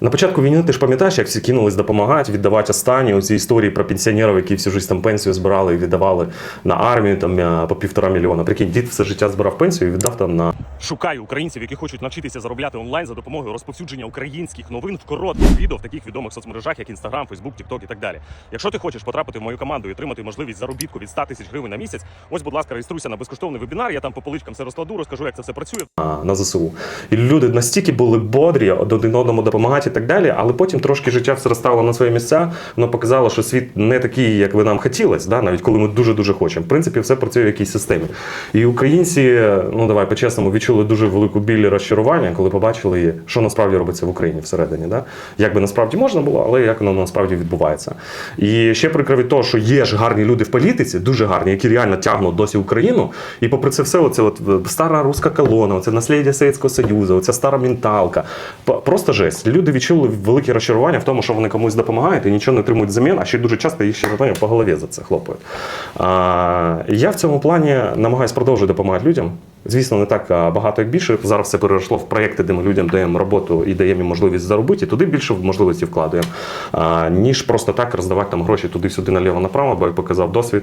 На початку війни ти ж пам'ятаєш, як всі кинулись допомагати, віддавати останні оці історії про пенсіонерів, які всю життя там пенсію збирали і віддавали на армію там е, по півтора мільйона. Прикинь, дід все життя збирав пенсію і віддав там на Шукаю українців, які хочуть навчитися заробляти онлайн за допомогою розповсюдження українських новин в коротких відео в таких відомих соцмережах, як Instagram, Facebook, TikTok і так далі. Якщо ти хочеш потрапити в мою команду і отримати можливість заробітку від 100 тисяч гривень на місяць, ось, будь ласка, реєструйся на безкоштовний вебінар. Я там по поличкам все розкладу, розкажу, як це все працює. на ЗСУ. І люди настільки були бодрі, один одному допомагати і так далі, але потім трошки життя все розставило на свої місця. Воно показало, що світ не такий, як би нам хотілося, да? навіть коли ми дуже-дуже хочемо. В принципі, все працює в якійсь системі. І українці, ну давай по-чесному, відчули дуже велику біль розчарування, коли побачили, що насправді робиться в Україні всередині. Да? Як би насправді можна було, але як воно насправді відбувається. І ще прикро від того, що є ж гарні люди в політиці, дуже гарні, які реально тягнуть досі Україну. І попри це все, оце от е, стара руська колона, оце наслідя Совєтського Союзу, оця стара менталка. Просто жесть. Люди відчули велике розчарування в тому, що вони комусь допомагають і нічого не отримують взамін, а ще дуже часто їх ще по голові за це хлопають. А, я в цьому плані намагаюся продовжувати допомагати людям. Звісно, не так багато, як більше. Зараз все перейшло в проєкти, де ми людям даємо роботу і даємо їм можливість заробити, і туди більше можливості вкладаємо, ніж просто так роздавати там гроші туди-сюди наліво-направо, бо як показав досвід.